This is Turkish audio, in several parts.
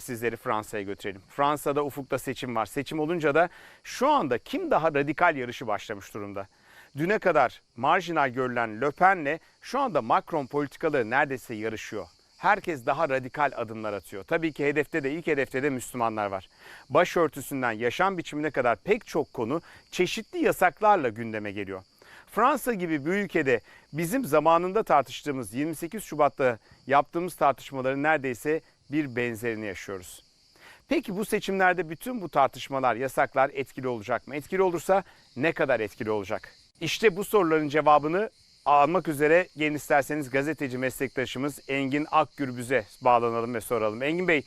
Sizleri Fransa'ya götürelim. Fransa'da ufukta seçim var. Seçim olunca da şu anda kim daha radikal yarışı başlamış durumda. Düne kadar marjinal görülen Le Pen'le şu anda Macron politikaları neredeyse yarışıyor. Herkes daha radikal adımlar atıyor. Tabii ki hedefte de ilk hedefte de Müslümanlar var. Başörtüsünden yaşam biçimine kadar pek çok konu çeşitli yasaklarla gündeme geliyor. Fransa gibi bir ülkede bizim zamanında tartıştığımız 28 Şubat'ta yaptığımız tartışmaların neredeyse bir benzerini yaşıyoruz. Peki bu seçimlerde bütün bu tartışmalar, yasaklar etkili olacak mı? Etkili olursa ne kadar etkili olacak? İşte bu soruların cevabını almak üzere gelin isterseniz gazeteci meslektaşımız Engin Akgürbüz'e bağlanalım ve soralım. Engin Bey,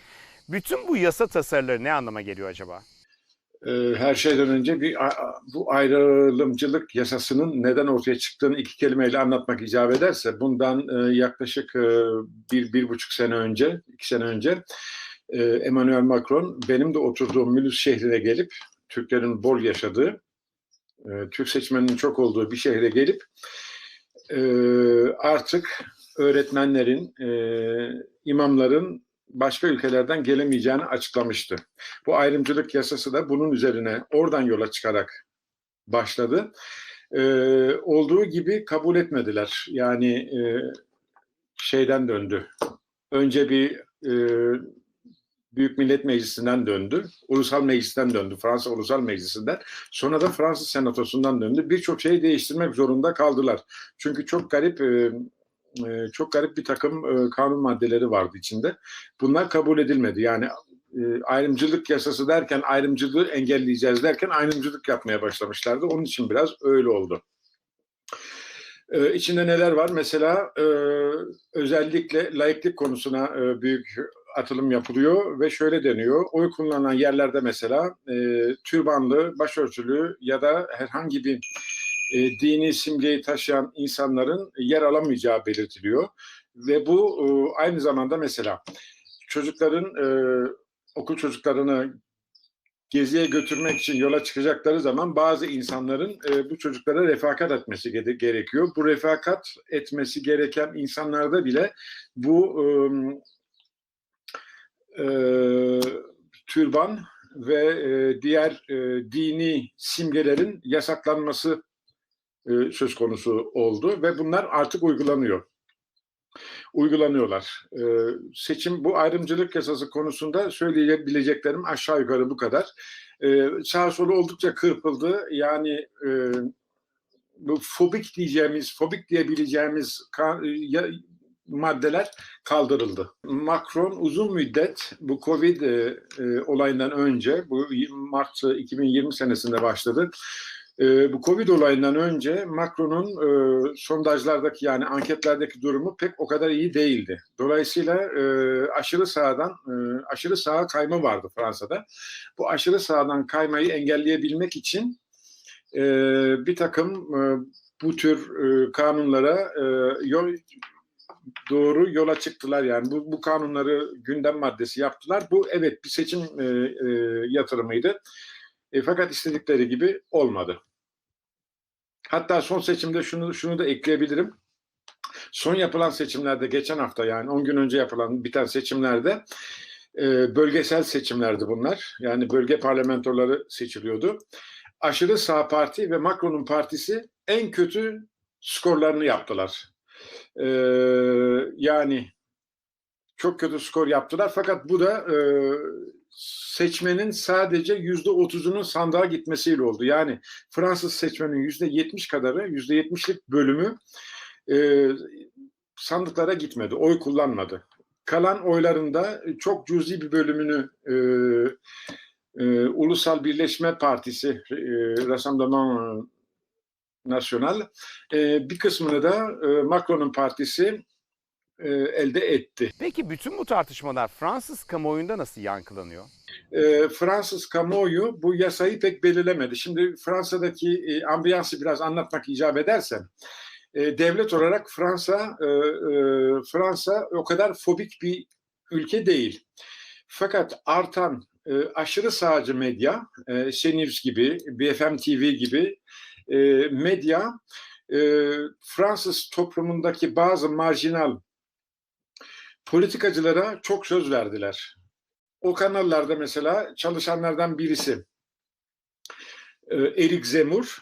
bütün bu yasa tasarıları ne anlama geliyor acaba? Ee, her şeyden önce bir bu ayrılımcılık yasasının neden ortaya çıktığını iki kelimeyle anlatmak icap ederse bundan e, yaklaşık e, bir, bir buçuk sene önce, iki sene önce e, Emmanuel Macron benim de oturduğum Mulhouse şehrine gelip Türklerin bol yaşadığı, Türk seçmeninin çok olduğu bir şehre gelip artık öğretmenlerin, imamların başka ülkelerden gelemeyeceğini açıklamıştı. Bu ayrımcılık yasası da bunun üzerine oradan yola çıkarak başladı. Ee, olduğu gibi kabul etmediler. Yani e, şeyden döndü. Önce bir e, Büyük Millet Meclisi'nden döndü. Ulusal Meclis'ten döndü. Fransa Ulusal Meclisi'nden. Sonra da Fransız Senatosu'ndan döndü. Birçok şeyi değiştirmek zorunda kaldılar. Çünkü çok garip e, e, çok garip bir takım e, kanun maddeleri vardı içinde. Bunlar kabul edilmedi. Yani e, ayrımcılık yasası derken ayrımcılığı engelleyeceğiz derken ayrımcılık yapmaya başlamışlardı. Onun için biraz öyle oldu. Ee, içinde neler var? Mesela e, özellikle laiklik konusuna e, büyük atılım yapılıyor ve şöyle deniyor. Oy kullanılan yerlerde mesela e, türbanlı, başörtülü ya da herhangi bir e, dini simgeyi taşıyan insanların yer alamayacağı belirtiliyor. Ve bu e, aynı zamanda mesela çocukların e, okul çocuklarını geziye götürmek için yola çıkacakları zaman bazı insanların e, bu çocuklara refakat etmesi gere- gerekiyor. Bu refakat etmesi gereken insanlarda bile bu e, e, türban ve e, diğer e, dini simgelerin yasaklanması e, söz konusu oldu ve bunlar artık uygulanıyor. Uygulanıyorlar. E, seçim bu ayrımcılık yasası konusunda söyleyebileceklerim aşağı yukarı bu kadar. E, sağ solu oldukça kırpıldı. Yani e, bu fobik diyeceğimiz, fobik diyebileceğimiz maddeler kaldırıldı. Macron uzun müddet bu Covid olayından önce, bu Mart 2020 senesinde başladı. E, bu Covid olayından önce Macron'un e, sondajlardaki yani anketlerdeki durumu pek o kadar iyi değildi. Dolayısıyla e, aşırı sağdan e, aşırı sağa kayma vardı Fransa'da. Bu aşırı sağdan kaymayı engelleyebilmek için e, bir takım e, bu tür e, kanunlara e, yol doğru yola çıktılar yani bu, bu kanunları gündem maddesi yaptılar. Bu evet bir seçim e, e, yatırımıydı. E, fakat istedikleri gibi olmadı. Hatta son seçimde şunu şunu da ekleyebilirim. Son yapılan seçimlerde geçen hafta yani 10 gün önce yapılan biten seçimlerde e, bölgesel seçimlerdi bunlar. Yani bölge parlamentoları seçiliyordu. Aşırı sağ parti ve Macron'un partisi en kötü skorlarını yaptılar. E, yani çok kötü skor yaptılar fakat bu da e, seçmenin sadece yüzde otuzunun sandığa gitmesiyle oldu. Yani Fransız seçmenin yüzde yetmiş kadarı, yüzde yetmişlik bölümü e, sandıklara gitmedi, oy kullanmadı. Kalan oylarında çok cüzi bir bölümünü e, e, Ulusal Birleşme Partisi, e, Rassemblement National, e, bir kısmını da e, Macron'un partisi e, elde etti. Peki bütün bu tartışmalar Fransız kamuoyunda nasıl yankılanıyor? e, Fransız kamuoyu bu yasayı pek belirlemedi. Şimdi Fransa'daki e, ambiyansı biraz anlatmak icap edersem, e, devlet olarak Fransa e, e, Fransa o kadar fobik bir ülke değil. Fakat artan e, aşırı sağcı medya, e, CNews gibi, BFM TV gibi e, medya e, Fransız toplumundaki bazı marjinal politikacılara çok söz verdiler o kanallarda mesela çalışanlardan birisi e, Erik Zemur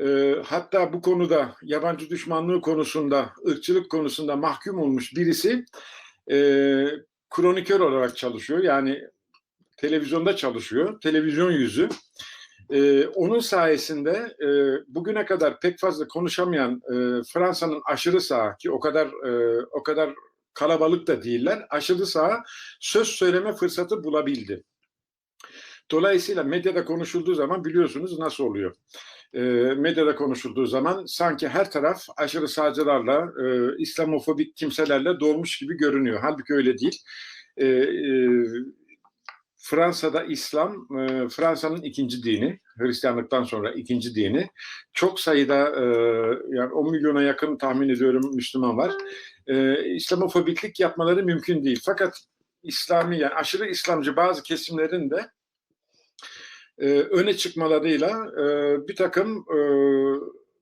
e, hatta bu konuda yabancı düşmanlığı konusunda, ırkçılık konusunda mahkum olmuş birisi e, kronikör olarak çalışıyor. Yani televizyonda çalışıyor, televizyon yüzü. E, onun sayesinde e, bugüne kadar pek fazla konuşamayan e, Fransa'nın aşırı sağı ki o kadar e, o kadar kalabalık da değiller, aşırı sağa söz söyleme fırsatı bulabildi. Dolayısıyla medyada konuşulduğu zaman biliyorsunuz nasıl oluyor. E, medyada konuşulduğu zaman sanki her taraf aşırı sağcılarla, e, İslamofobik kimselerle dolmuş gibi görünüyor. Halbuki öyle değil. E, e, Fransa'da İslam, e, Fransa'nın ikinci dini, Hristiyanlıktan sonra ikinci dini. Çok sayıda, e, yani 10 milyona yakın tahmin ediyorum Müslüman var. E, İslamofobiklik yapmaları mümkün değil. Fakat İslami, yani aşırı İslamcı bazı kesimlerin de e, öne çıkmalarıyla e, bir takım e,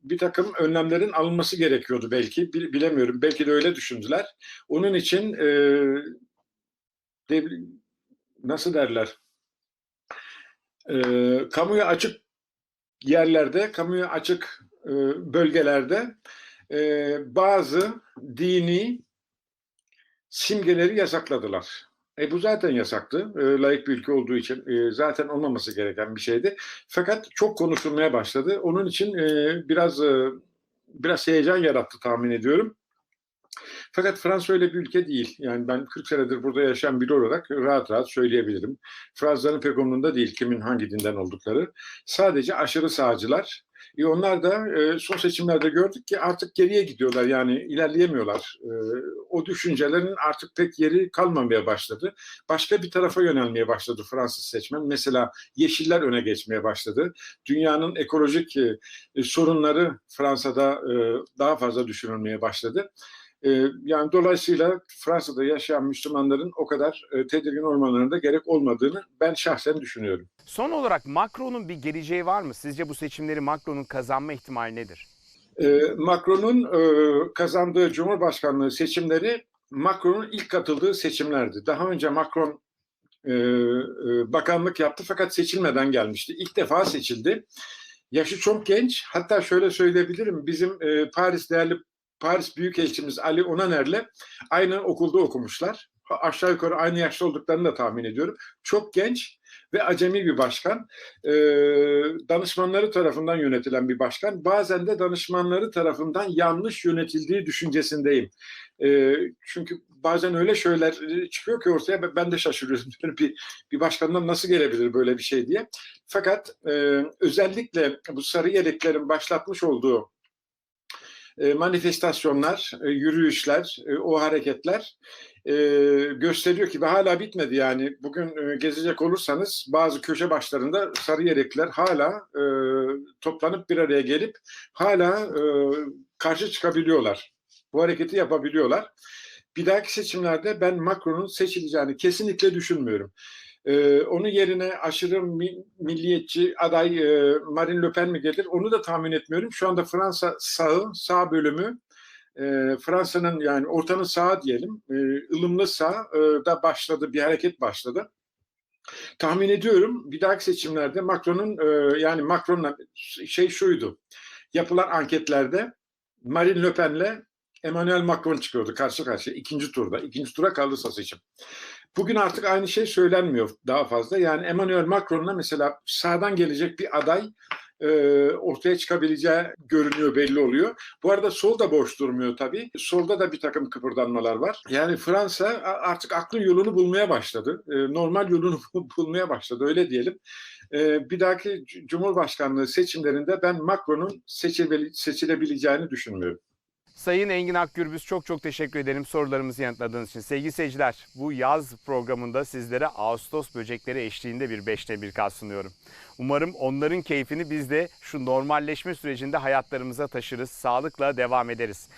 bir takım önlemlerin alınması gerekiyordu belki. Bil- Bilemiyorum. Belki de öyle düşündüler. Onun için e, dev- nasıl derler? E, kamuya açık yerlerde, kamuya açık e, bölgelerde e, bazı dini simgeleri yasakladılar. E bu zaten yasaktı. E, layık bir ülke olduğu için e, zaten olmaması gereken bir şeydi. Fakat çok konuşulmaya başladı. Onun için e, biraz e, biraz heyecan yarattı tahmin ediyorum. Fakat Fransa öyle bir ülke değil. Yani ben 40 senedir burada yaşayan biri olarak rahat rahat söyleyebilirim. Fransızların pek umurunda değil kimin hangi dinden oldukları. Sadece aşırı sağcılar. E onlar da e, son seçimlerde gördük ki artık geriye gidiyorlar yani ilerleyemiyorlar. E, o düşüncelerin artık pek yeri kalmamaya başladı. Başka bir tarafa yönelmeye başladı Fransız seçmen. Mesela yeşiller öne geçmeye başladı. Dünyanın ekolojik e, sorunları Fransa'da e, daha fazla düşünülmeye başladı. E, yani dolayısıyla Fransa'da yaşayan Müslümanların o kadar e, tedirgin olmalarına da gerek olmadığını ben şahsen düşünüyorum. Son olarak Macron'un bir geleceği var mı? Sizce bu seçimleri Macron'un kazanma ihtimali nedir? E, Macron'un e, kazandığı Cumhurbaşkanlığı seçimleri Macron'un ilk katıldığı seçimlerdi. Daha önce Macron e, bakanlık yaptı fakat seçilmeden gelmişti. İlk defa seçildi. Yaşı çok genç. Hatta şöyle söyleyebilirim. Bizim Paris değerli Paris Büyükelçimiz Ali Onaner'le aynı okulda okumuşlar. Aşağı yukarı aynı yaşta olduklarını da tahmin ediyorum. Çok genç ve acemi bir başkan. Ee, danışmanları tarafından yönetilen bir başkan. Bazen de danışmanları tarafından yanlış yönetildiği düşüncesindeyim. Ee, çünkü bazen öyle şeyler çıkıyor ki ortaya ben- de şaşırıyorum. Bir, bir başkandan nasıl gelebilir böyle bir şey diye. Fakat e, özellikle bu sarı yeleklerin başlatmış olduğu manifestasyonlar, e, yürüyüşler, e, o hareketler e, gösteriyor ki ve hala bitmedi yani. Bugün e, gezecek olursanız bazı köşe başlarında sarı yelekler hala e, toplanıp bir araya gelip hala e, karşı çıkabiliyorlar. Bu hareketi yapabiliyorlar. Bir dahaki seçimlerde ben Macron'un seçileceğini kesinlikle düşünmüyorum. Ee, onun yerine aşırı mi- milliyetçi aday e, Marine Le Pen mi gelir? Onu da tahmin etmiyorum. Şu anda Fransa sağı, sağ bölümü e, Fransa'nın yani ortanın sağı diyelim, e, ılımlı sağ e, da başladı, bir hareket başladı. Tahmin ediyorum bir dahaki seçimlerde Macron'un e, yani Macron'la şey şuydu. Yapılan anketlerde Marine Le Pen'le Emmanuel Macron çıkıyordu karşı karşıya ikinci turda. İkinci tura kalırsa seçim. Bugün artık aynı şey söylenmiyor daha fazla. Yani Emmanuel Macron'la mesela sağdan gelecek bir aday e, ortaya çıkabileceği görünüyor, belli oluyor. Bu arada sol da boş durmuyor tabii. Solda da bir takım kıpırdanmalar var. Yani Fransa artık aklın yolunu bulmaya başladı. E, normal yolunu bulmaya başladı öyle diyelim. E, bir dahaki Cumhurbaşkanlığı seçimlerinde ben Macron'un seçile- seçilebileceğini düşünmüyorum. Sayın Engin Akgürbüz çok çok teşekkür ederim sorularımızı yanıtladığınız için. Sevgili seyirciler bu yaz programında sizlere Ağustos böcekleri eşliğinde bir 5'te bir kaz sunuyorum. Umarım onların keyfini biz de şu normalleşme sürecinde hayatlarımıza taşırız, sağlıkla devam ederiz.